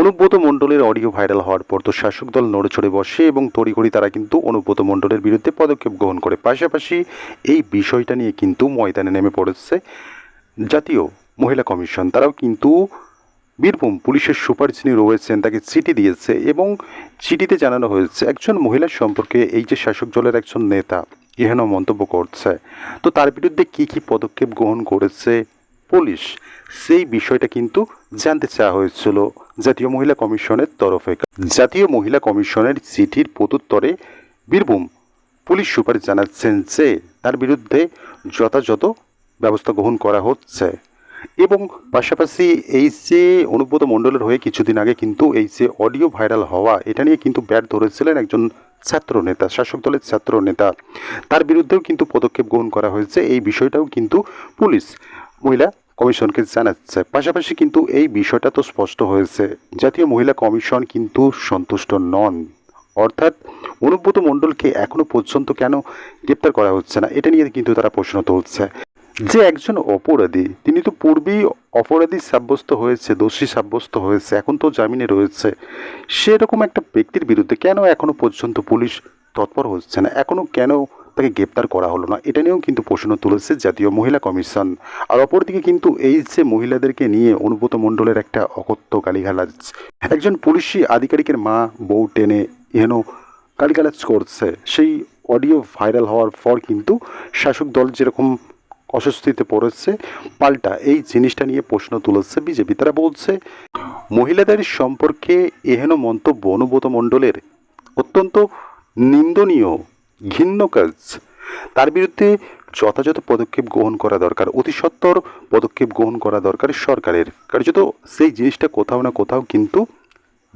অনুব্রত মণ্ডলের audio viral হওয়ার পর তো শাসক দল নড়েচড়ে বসে এবং তড়িঘড়ি তারা কিন্তু অনুব্রত মণ্ডলের বিরুদ্ধে পদক্ষেপ গ্রহণ করে। পাশাপাশি এই বিষয়টা নিয়ে কিন্তু ময়দানে নেমে পড়েছে জাতীয় মহিলা কমিশন। তারাও কিন্তু বীরভূম পুলিশের সুপার যিনি রয়েছেন তাকে চিঠি দিয়েছে এবং চিঠিতে জানানো হয়েছে, একজন মহিলার সম্পর্কে এই যে শাসক দলের একজন নেতা এহেন মন্তব্য করছে। তো তার বিরুদ্ধে কী কী পদক্ষেপ গ্রহণ করেছে পুলিশ। সেই বিষয়টা কিন্তু জানতে চাওয়া হয়েছিল জাতীয় মহিলা কমিশনের তরফে। জাতীয় মহিলা কমিশনের চিঠির প্রত্যুত্তরে বীরভূম পুলিশ সুপার জানাচ্ছেন যে, তার বিরুদ্ধে যথাযথ ব্যবস্থা গ্রহণ করা হচ্ছে। এবং পাশাপাশি এই যে অনুব্রত মণ্ডলের হয়ে কিছুদিন আগে কিন্তু এই যে অডিও ভাইরাল হওয়া, এটা নিয়ে কিন্তু ব্যাট ধরেছিলেন একজন ছাত্র নেতা শাসক দলের ছাত্র নেতা তার বিরুদ্ধেও কিন্তু পদক্ষেপ গ্রহণ করা হয়েছে। এই বিষয়টাও কিন্তু পুলিশ মহিলা কমিশনকে জানাচ্ছে। পাশাপাশি কিন্তু এই বিষয়টা তো স্পষ্ট হয়েছে। জাতীয় মহিলা কমিশন কিন্তু সন্তুষ্ট নন। অর্থাৎ অনুব্রত মণ্ডলকে এখনও পর্যন্ত কেন গ্রেপ্তার করা হচ্ছে না, এটা নিয়ে কিন্তু তারা প্রশ্ন তুলছে। যে একজন অপরাধী, তিনি তো পূর্বেই অপরাধী সাব্যস্ত হয়েছে, দোষী সাব্যস্ত হয়েছে, এখন তো জামিনে রয়েছে। সেরকম একটা ব্যক্তির বিরুদ্ধে কেন এখনও পর্যন্ত পুলিশ তৎপর হচ্ছে না? এখনও কেন তাকে গ্রেপ্তার করা হলো না। এটা নিয়েও কিন্তু প্রশ্ন তুলেছে জাতীয় মহিলা কমিশন। আর অপরদিকে কিন্তু এই যে মহিলাদেরকে নিয়ে অনুব্রত মণ্ডলের একটা অকথ্য গালিগালাজ। একজন পুলিশি আধিকারিকের মা বউ টেনে এহেন গালিগালাজ করছে। সেই অডিও ভাইরাল হওয়ার পর কিন্তু শাসক দল যেরকম অস্বস্তিতে পড়েছে, পাল্টা এই জিনিসটা নিয়ে প্রশ্ন তুলেছে বিজেপি তারা বলছে, মহিলাদের সম্পর্কে এহেন মন্তব্য অনুব্রত মণ্ডলের অত্যন্ত নিন্দনীয় ঘিন্ন কাজ। তার বিরুদ্ধে যথাযথ পদক্ষেপ গ্রহণ করা দরকার, অতি পদক্ষেপ গ্রহণ করা দরকার সরকারের। কার্যত সেই জিনিসটা কোথাও না কোথাও কিন্তু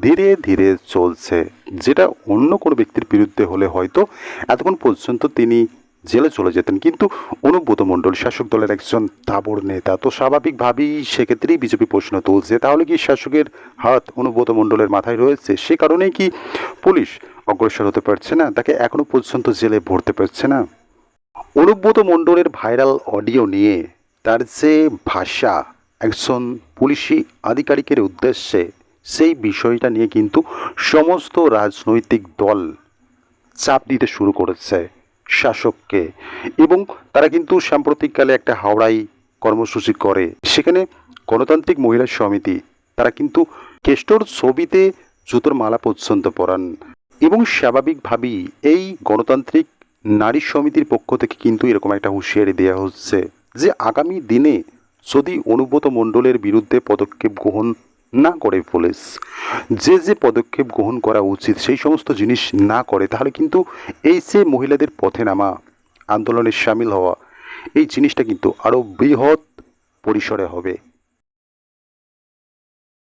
ধীরে ধীরে চলছে। যেটা অন্য কোনো ব্যক্তির বিরুদ্ধে হলে হয়তো এতক্ষণ পর্যন্ত তিনি জেলে চলে যেতেন। কিন্তু অনুব্রত মণ্ডল, শাসক দলের একজন তাবর নেতা, তো স্বাভাবিকভাবেই সেক্ষেত্রেই বিজেপি প্রশ্ন তুলছে, তাহলে কি শাসকের হাত অনুব্রত মণ্ডলের মাথায় রয়েছে? সে কারণেই কি পুলিশ অগ্রসর হতে পারছে না, তাকে এখনও পর্যন্ত জেলে ভরতে পারছে না। অনুব্রত মণ্ডলের ভাইরাল অডিও নিয়ে তার যে ভাষা, একজন পুলিশি আধিকারিকের উদ্দেশ্যে সেই বিষয়টা নিয়ে কিন্তু সমস্ত রাজনৈতিক দল চাপ দিতে শুরু করেছে শাসককে এবং তারা কিন্তু সাম্প্রতিককালে একটা হাওড়াই কর্মসূচি করে। সেখানে গণতান্ত্রিক মহিলা সমিতি, তারা কিন্তু কেষ্টর ছবিতে জুতোর মালা পর্যন্ত পরান। এবং স্বাভাবিকভাবেই এই গণতান্ত্রিক নারী সমিতির পক্ষ থেকে কিন্তু এরকম একটা হুঁশিয়ারি দেওয়া হচ্ছে যে আগামী দিনে যদি অনুব্রত মণ্ডলের বিরুদ্ধে পদক্ষেপ গ্রহণ না করে পুলিশ, যে যে পদক্ষেপ গ্রহণ করা উচিত সেই সমস্ত জিনিস না করে, তাহলে কিন্তু এই যে মহিলাদের পথে নামা, আন্দোলনে সামিল হওয়া, এই জিনিসটা কিন্তু আরও বৃহৎ পরিসরে হবে।